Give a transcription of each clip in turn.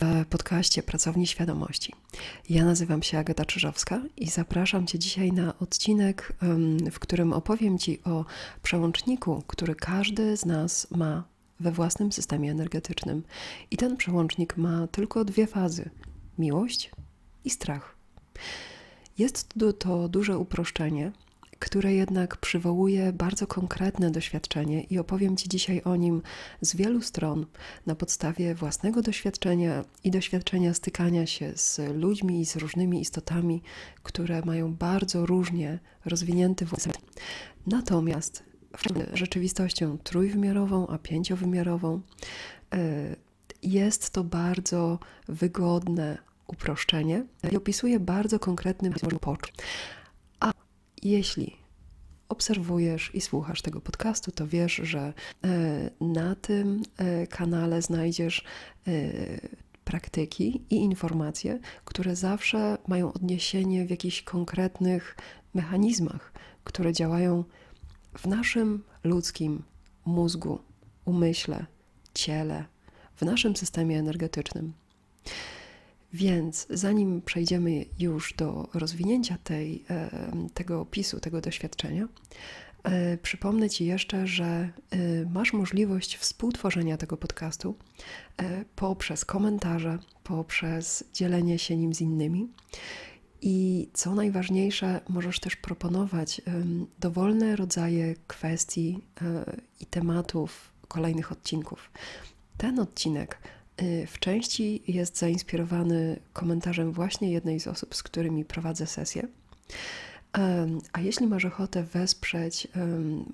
w podcaście Pracowni Świadomości. Ja nazywam się Agata Czyżowska i zapraszam Cię dzisiaj na odcinek, w którym opowiem Ci o przełączniku, który każdy z nas ma we własnym systemie energetycznym. I ten przełącznik ma tylko dwie fazy: miłość i strach. Jest to duże uproszczenie, które jednak przywołuje bardzo konkretne doświadczenie i opowiem Ci dzisiaj o nim z wielu stron na podstawie własnego doświadczenia i doświadczenia stykania się z ludźmi i z różnymi istotami, które mają bardzo różnie rozwinięty własny. Natomiast rzeczywistością trójwymiarową, a pięciowymiarową e, jest to bardzo wygodne uproszczenie i opisuje bardzo konkretny poczuć. Jeśli obserwujesz i słuchasz tego podcastu, to wiesz, że e, na tym e, kanale znajdziesz e, praktyki i informacje, które zawsze mają odniesienie w jakichś konkretnych mechanizmach, które działają w naszym ludzkim mózgu, umyśle, ciele, w naszym systemie energetycznym. Więc zanim przejdziemy już do rozwinięcia tej, e, tego opisu, tego doświadczenia, e, przypomnę Ci jeszcze, że e, masz możliwość współtworzenia tego podcastu poprzez komentarze, poprzez dzielenie się nim z innymi. I co najważniejsze, możesz też proponować dowolne rodzaje kwestii i tematów kolejnych odcinków. Ten odcinek w części jest zainspirowany komentarzem właśnie jednej z osób, z którymi prowadzę sesję. A jeśli masz ochotę wesprzeć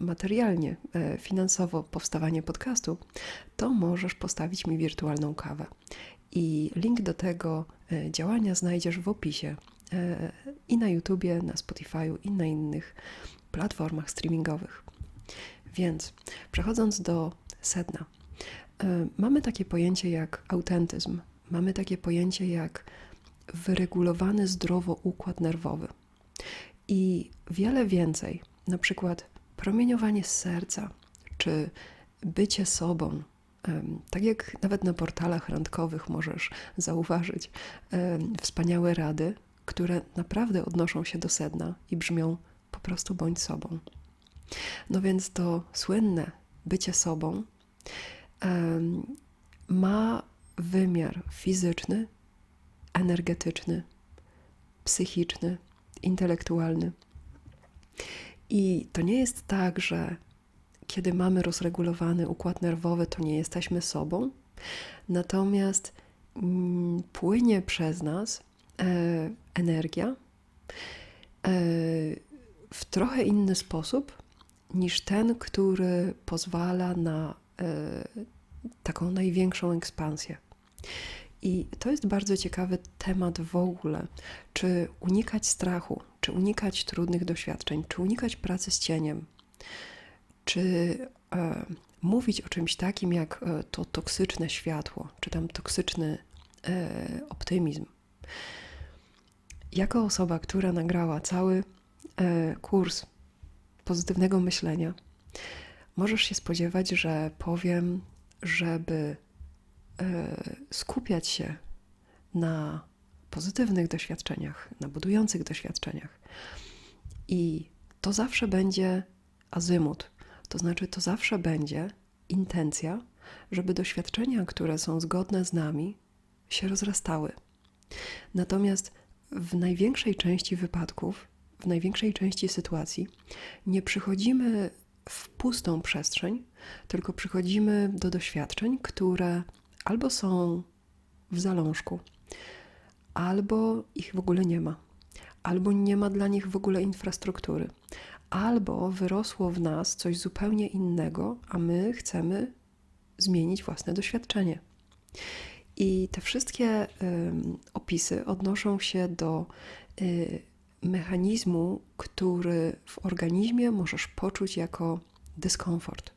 materialnie, e, finansowo powstawanie podcastu, to możesz postawić mi wirtualną kawę. I link do tego e, działania znajdziesz w opisie e, i na YouTubie, na Spotify'u i na innych platformach streamingowych. Więc przechodząc do sedna. E, mamy takie pojęcie jak autentyzm, mamy takie pojęcie jak wyregulowany zdrowo układ nerwowy i wiele więcej, na przykład promieniowanie z serca czy bycie sobą. Tak jak nawet na portalach randkowych możesz zauważyć wspaniałe rady, które naprawdę odnoszą się do sedna i brzmią po prostu bądź sobą. No więc to słynne bycie sobą ma wymiar fizyczny, energetyczny, psychiczny, intelektualny. I to nie jest tak, że kiedy mamy rozregulowany układ nerwowy, to nie jesteśmy sobą, natomiast mm, płynie przez nas e, energia e, w trochę inny sposób niż ten, który pozwala na taką największą ekspansję. I to jest bardzo ciekawy temat w ogóle. Czy unikać strachu, czy unikać trudnych doświadczeń, czy unikać pracy z cieniem, czy e, mówić o czymś takim jak e, to toksyczne światło, czy tam toksyczny e, optymizm. Jako osoba, która nagrała cały e, kurs pozytywnego myślenia, możesz się spodziewać, że powiem, żeby e, skupiać się na pozytywnych doświadczeniach, na budujących doświadczeniach. I to zawsze będzie azymut, to znaczy to zawsze będzie intencja, żeby doświadczenia, które są zgodne z nami, się rozrastały. Natomiast w największej części wypadków, w największej części sytuacji nie przychodzimy w pustą przestrzeń, tylko przychodzimy do doświadczeń, które albo są w zalążku, albo ich w ogóle nie ma, albo nie ma dla nich w ogóle infrastruktury, albo wyrosło w nas coś zupełnie innego, a my chcemy zmienić własne doświadczenie. I te wszystkie y, opisy odnoszą się do y, mechanizmu, który w organizmie możesz poczuć jako dyskomfort,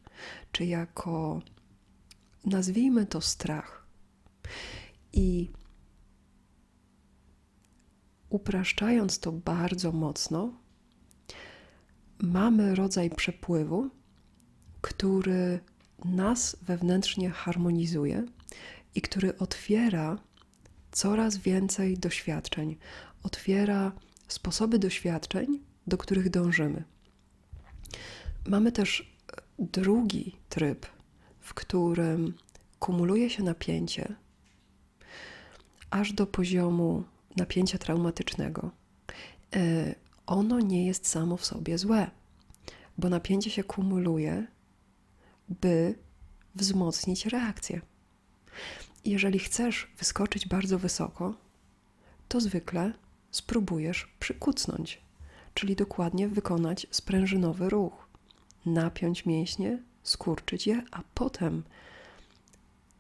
czy jako nazwijmy to strach. I upraszczając to bardzo mocno, mamy rodzaj przepływu, który nas wewnętrznie harmonizuje i który otwiera coraz więcej doświadczeń, otwiera sposoby doświadczeń, do których dążymy. Mamy też drugi tryb, w którym kumuluje się napięcie aż do poziomu napięcia traumatycznego. E, ono nie jest samo w sobie złe, bo napięcie się kumuluje, by wzmocnić reakcję. Jeżeli chcesz wyskoczyć bardzo wysoko, to zwykle spróbujesz przykucnąć, czyli dokładnie wykonać sprężynowy ruch, napiąć mięśnie, skurczyć je, a potem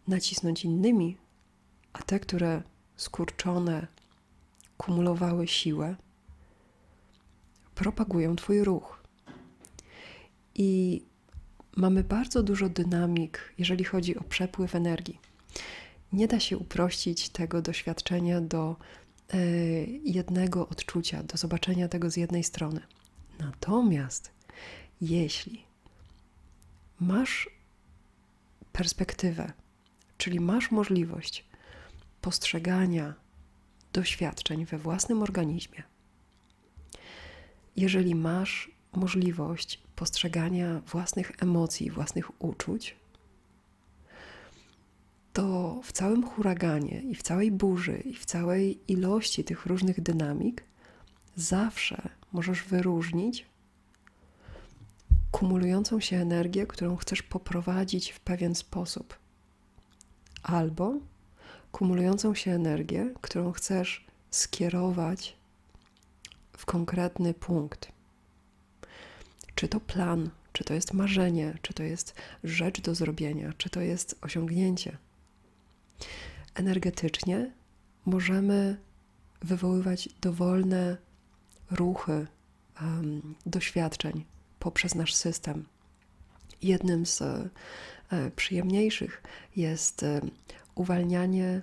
nacisnąć innymi, a te, które skurczone kumulowały siłę, propagują Twój ruch. I mamy bardzo dużo dynamik, jeżeli chodzi o przepływ energii. Nie da się uprościć tego doświadczenia do jednego odczucia, do zobaczenia tego z jednej strony. Natomiast jeśli masz perspektywę, czyli masz możliwość postrzegania doświadczeń we własnym organizmie, jeżeli masz możliwość postrzegania własnych emocji, własnych uczuć, to w całym huraganie i w całej burzy i w całej ilości tych różnych dynamik zawsze możesz wyróżnić kumulującą się energię, którą chcesz poprowadzić w pewien sposób, albo kumulującą się energię, którą chcesz skierować w konkretny punkt. Czy to plan, czy to jest marzenie, czy to jest rzecz do zrobienia, czy to jest osiągnięcie. Energetycznie możemy wywoływać dowolne ruchy um, doświadczeń poprzez nasz system. Jednym z e, przyjemniejszych jest e, uwalnianie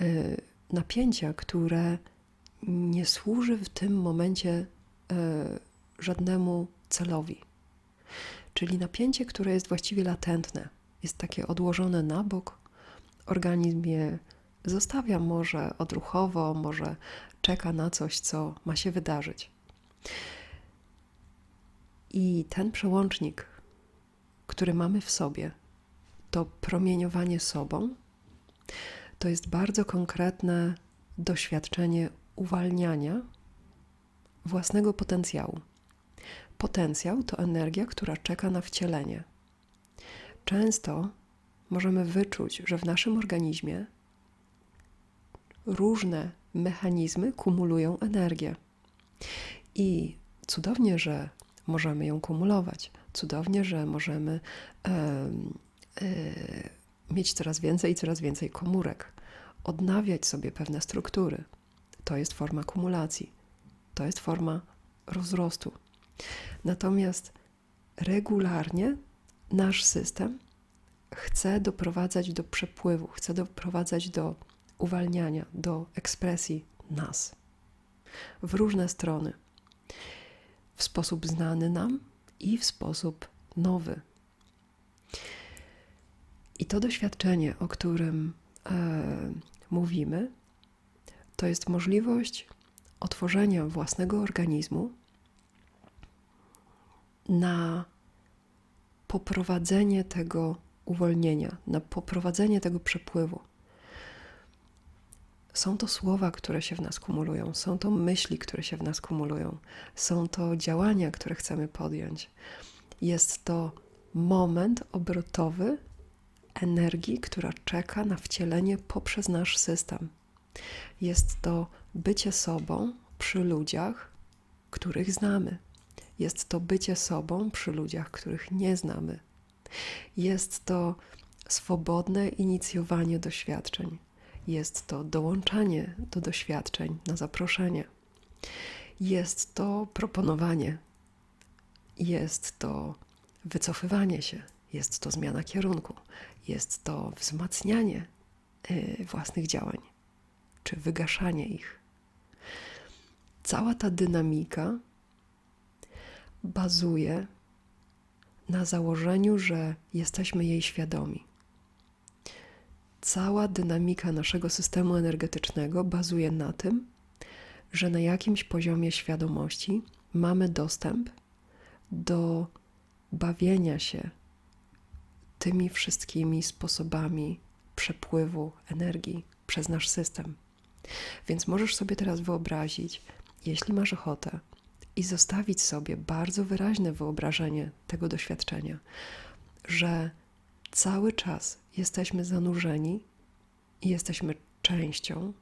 e, napięcia, które nie służy w tym momencie e, żadnemu celowi. Czyli napięcie, które jest właściwie latentne, jest takie odłożone na bok, organizm je zostawia może odruchowo, może czeka na coś, co ma się wydarzyć. I ten przełącznik, który mamy w sobie, to promieniowanie sobą, to jest bardzo konkretne doświadczenie uwalniania własnego potencjału. Potencjał to energia, która czeka na wcielenie. Często możemy wyczuć, że w naszym organizmie różne mechanizmy kumulują energię. I cudownie, że możemy ją kumulować. Cudownie, że możemy mieć coraz więcej i coraz więcej komórek, odnawiać sobie pewne struktury. To jest forma kumulacji, to jest forma rozrostu. Natomiast regularnie nasz system chce doprowadzać do przepływu, chce doprowadzać do uwalniania, do ekspresji nas w różne strony, w sposób znany nam i w sposób nowy. I to doświadczenie, o którym e, mówimy, to jest możliwość otworzenia własnego organizmu na poprowadzenie tego uwolnienia, na poprowadzenie tego przepływu. Są to słowa, które się w nas kumulują, są to myśli, które się w nas kumulują, są to działania, które chcemy podjąć. Jest to moment obrotowy energii, która czeka na wcielenie poprzez nasz system. Jest to bycie sobą przy ludziach, których znamy. Jest to bycie sobą przy ludziach, których nie znamy. Jest to swobodne inicjowanie doświadczeń. Jest to dołączanie do doświadczeń na zaproszenie. Jest to proponowanie. Jest to wycofywanie się. Jest to zmiana kierunku. Jest to wzmacnianie y, własnych działań czy wygaszanie ich. Cała ta dynamika bazuje na założeniu, że jesteśmy jej świadomi. cała dynamika naszego systemu energetycznego bazuje na tym, że na jakimś poziomie świadomości mamy dostęp do bawienia się tymi wszystkimi sposobami przepływu energii przez nasz system. Więc możesz sobie teraz wyobrazić, jeśli masz ochotę, i zostawić sobie bardzo wyraźne wyobrażenie tego doświadczenia, że cały czas jesteśmy zanurzeni i jesteśmy częścią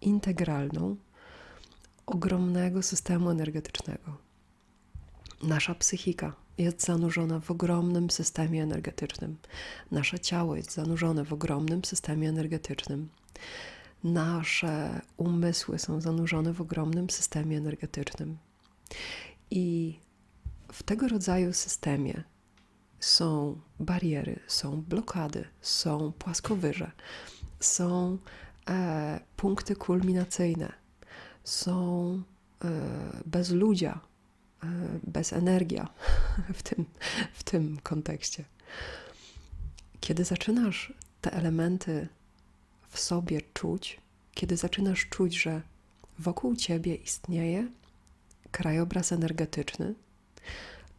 integralną ogromnego systemu energetycznego. Nasza psychika jest zanurzona w ogromnym systemie energetycznym. Nasze ciało jest zanurzone w ogromnym systemie energetycznym. Nasze umysły są zanurzone w ogromnym systemie energetycznym. I w tego rodzaju systemie są bariery, są blokady, są płaskowyże, są e, punkty kulminacyjne, są e, bezludzia, e, bezenergia w tym, w tym kontekście. Kiedy zaczynasz te elementy w sobie czuć, kiedy zaczynasz czuć, że wokół ciebie istnieje krajobraz energetyczny,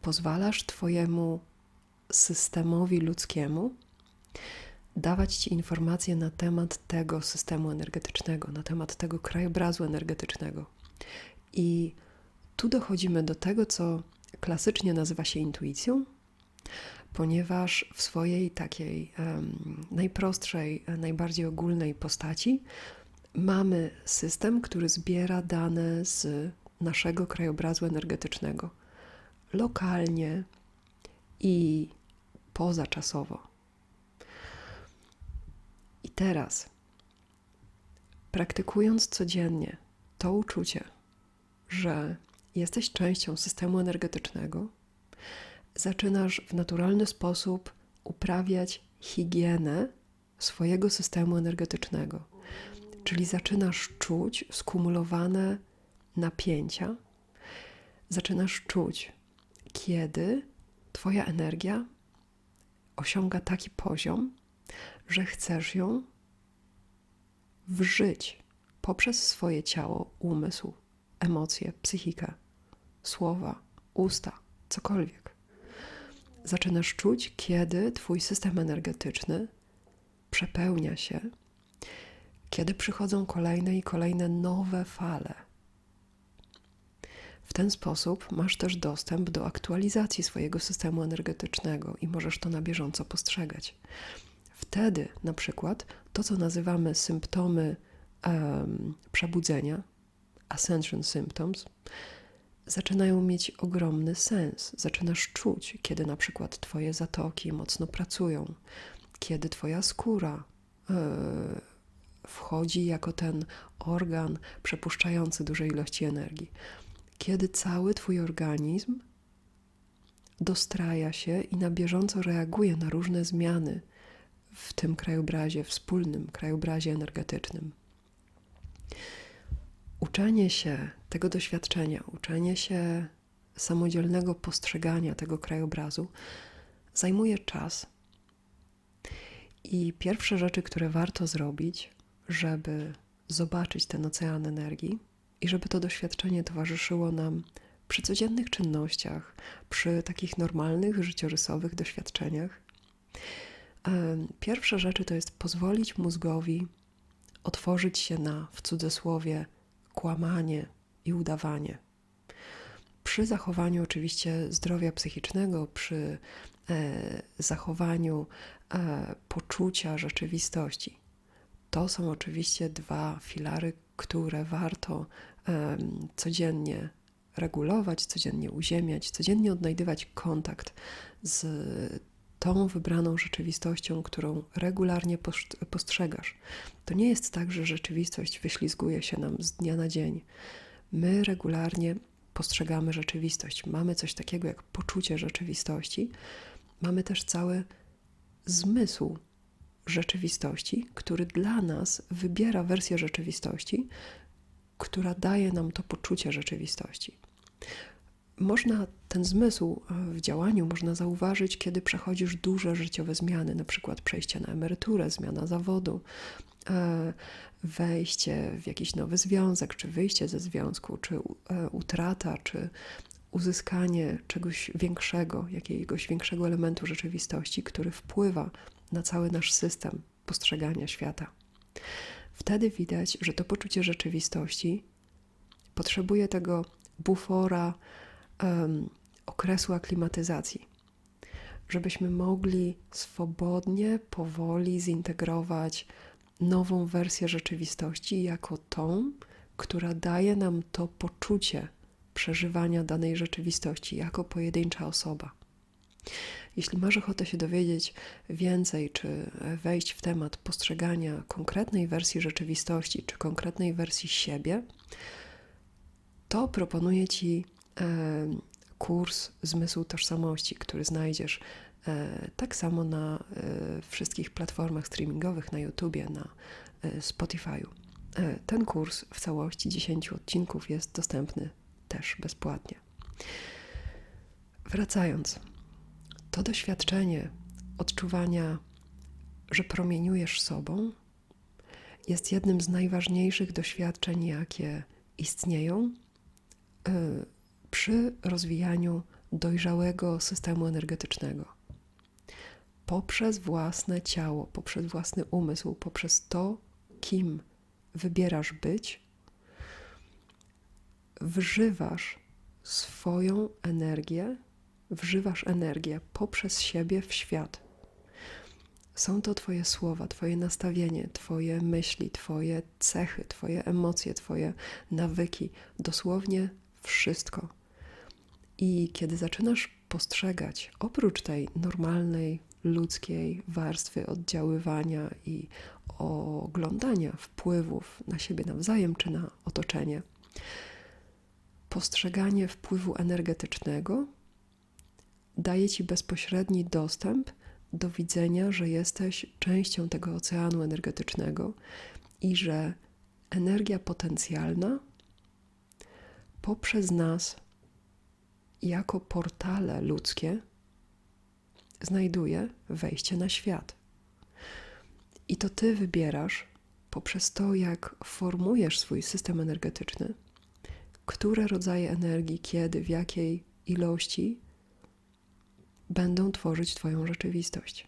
pozwalasz Twojemu systemowi ludzkiemu dawać Ci informacje na temat tego systemu energetycznego, na temat tego krajobrazu energetycznego. I tu dochodzimy do tego, co klasycznie nazywa się intuicją, ponieważ w swojej takiej um, najprostszej, najbardziej ogólnej postaci mamy system, który zbiera dane z naszego krajobrazu energetycznego lokalnie i pozaczasowo. I teraz, praktykując codziennie to uczucie, że jesteś częścią systemu energetycznego, zaczynasz w naturalny sposób uprawiać higienę swojego systemu energetycznego. Czyli zaczynasz czuć skumulowane napięcia, zaczynasz czuć, kiedy Twoja energia osiąga taki poziom, że chcesz ją wżyć poprzez swoje ciało, umysł, emocje, psychikę, słowa, usta, cokolwiek. Zaczynasz czuć, kiedy Twój system energetyczny przepełnia się, kiedy przychodzą kolejne i kolejne nowe fale w ten sposób masz też dostęp do aktualizacji swojego systemu energetycznego i możesz to na bieżąco postrzegać. Wtedy, na przykład, to co nazywamy symptomy um, przebudzenia, ascension symptoms, zaczynają mieć ogromny sens. Zaczynasz czuć, kiedy na przykład Twoje zatoki mocno pracują, kiedy Twoja skóra yy, wchodzi jako ten organ przepuszczający duże ilości energii kiedy cały Twój organizm dostraja się i na bieżąco reaguje na różne zmiany w tym krajobrazie, wspólnym krajobrazie energetycznym. Uczenie się tego doświadczenia, uczenie się samodzielnego postrzegania tego krajobrazu zajmuje czas. I pierwsze rzeczy, które warto zrobić, żeby zobaczyć ten ocean energii, i żeby to doświadczenie towarzyszyło nam przy codziennych czynnościach, przy takich normalnych, życiorysowych doświadczeniach. Pierwsze rzeczy to jest pozwolić mózgowi otworzyć się na, w cudzysłowie, kłamanie i udawanie. Przy zachowaniu oczywiście zdrowia psychicznego, przy e, zachowaniu e, poczucia rzeczywistości. To są oczywiście dwa filary, które warto codziennie regulować, codziennie uziemiać, codziennie odnajdywać kontakt z tą wybraną rzeczywistością, którą regularnie postrzegasz. To nie jest tak, że rzeczywistość wyślizguje się nam z dnia na dzień. My regularnie postrzegamy rzeczywistość. Mamy coś takiego jak poczucie rzeczywistości. Mamy też cały zmysł rzeczywistości, który dla nas wybiera wersję rzeczywistości, która daje nam to poczucie rzeczywistości. Można ten zmysł e, w działaniu można zauważyć, kiedy przechodzisz duże życiowe zmiany, na przykład przejście na emeryturę, zmiana zawodu, e, wejście w jakiś nowy związek, czy wyjście ze związku, czy e, utrata, czy uzyskanie czegoś większego, jakiegoś większego elementu rzeczywistości, który wpływa na cały nasz system postrzegania świata. Wtedy widać, że to poczucie rzeczywistości potrzebuje tego bufora um, okresu aklimatyzacji, żebyśmy mogli swobodnie, powoli zintegrować nową wersję rzeczywistości jako tą, która daje nam to poczucie przeżywania danej rzeczywistości jako pojedyncza osoba. Jeśli masz ochotę się dowiedzieć więcej, czy wejść w temat postrzegania konkretnej wersji rzeczywistości, czy konkretnej wersji siebie, to proponuję Ci e, kurs Zmysł Tożsamości, który znajdziesz e, tak samo na e, wszystkich platformach streamingowych, na YouTubie, na Spotify'u. Ten kurs w całości 10 odcinków jest dostępny też bezpłatnie. Wracając, to doświadczenie odczuwania, że promieniujesz sobą, jest jednym z najważniejszych doświadczeń, jakie istnieją y, przy rozwijaniu dojrzałego systemu energetycznego. Poprzez własne ciało, poprzez własny umysł, poprzez to, kim wybierasz być, wżywasz swoją energię, wżywasz energię poprzez siebie w świat. Są to Twoje słowa, Twoje nastawienie, Twoje myśli, Twoje cechy, Twoje emocje, Twoje nawyki, dosłownie wszystko. I kiedy zaczynasz postrzegać, oprócz tej normalnej, ludzkiej warstwy oddziaływania i oglądania wpływów na siebie nawzajem czy na otoczenie, postrzeganie wpływu energetycznego daje ci bezpośredni dostęp do widzenia, że jesteś częścią tego oceanu energetycznego i że energia potencjalna poprzez nas, jako portale ludzkie, znajduje wejście na świat. I to ty wybierasz poprzez to, jak formujesz swój system energetyczny, które rodzaje energii, kiedy, w jakiej ilości będą tworzyć Twoją rzeczywistość.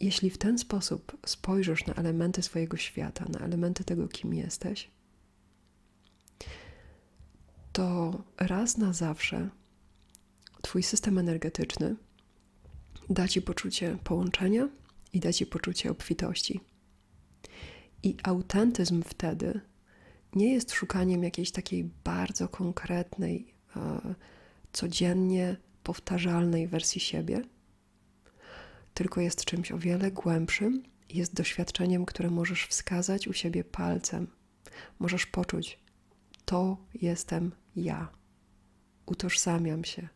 Jeśli w ten sposób spojrzysz na elementy swojego świata, na elementy tego, kim jesteś, to raz na zawsze Twój system energetyczny da Ci poczucie połączenia i da Ci poczucie obfitości. I autentyzm wtedy nie jest szukaniem jakiejś takiej bardzo konkretnej, e, codziennie powtarzalnej wersji siebie, tylko jest czymś o wiele głębszym, jest doświadczeniem, które możesz wskazać u siebie palcem. Możesz poczuć, to jestem ja. Utożsamiam się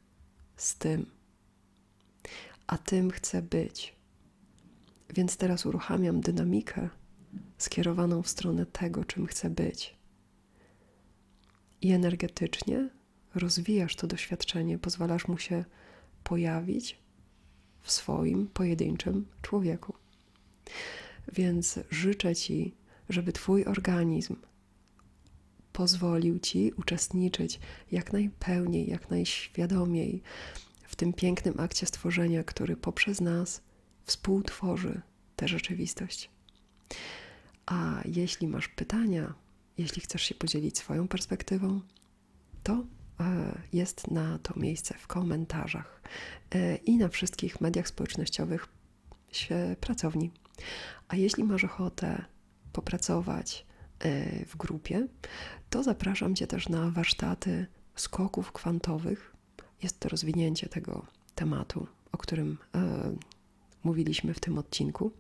z tym, a tym chcę być. Więc teraz uruchamiam dynamikę skierowaną w stronę tego, czym chcę być. I energetycznie rozwijasz to doświadczenie, pozwalasz mu się pojawić w swoim pojedynczym człowieku. Więc życzę Ci, żeby Twój organizm pozwolił Ci uczestniczyć jak najpełniej, jak najświadomiej w tym pięknym akcie stworzenia, który poprzez nas współtworzy tę rzeczywistość. A jeśli masz pytania, jeśli chcesz się podzielić swoją perspektywą, to jest na to miejsce w komentarzach e, i na wszystkich mediach społecznościowych pracowni. A jeśli masz ochotę popracować e, w grupie, to zapraszam Cię też na warsztaty skoków kwantowych. Jest to rozwinięcie tego tematu, o którym mówiliśmy w tym odcinku.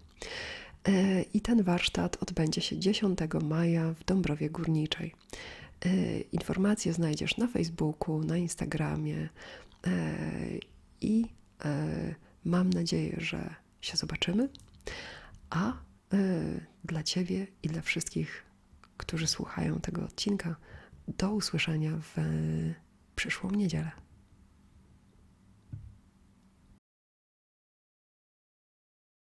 E, I ten warsztat odbędzie się 10 maja w Dąbrowie Górniczej. E, informacje znajdziesz na Facebooku, na Instagramie e, i mam nadzieję, że się zobaczymy. A dla Ciebie i dla wszystkich, którzy słuchają tego odcinka, do usłyszenia w przyszłą niedzielę.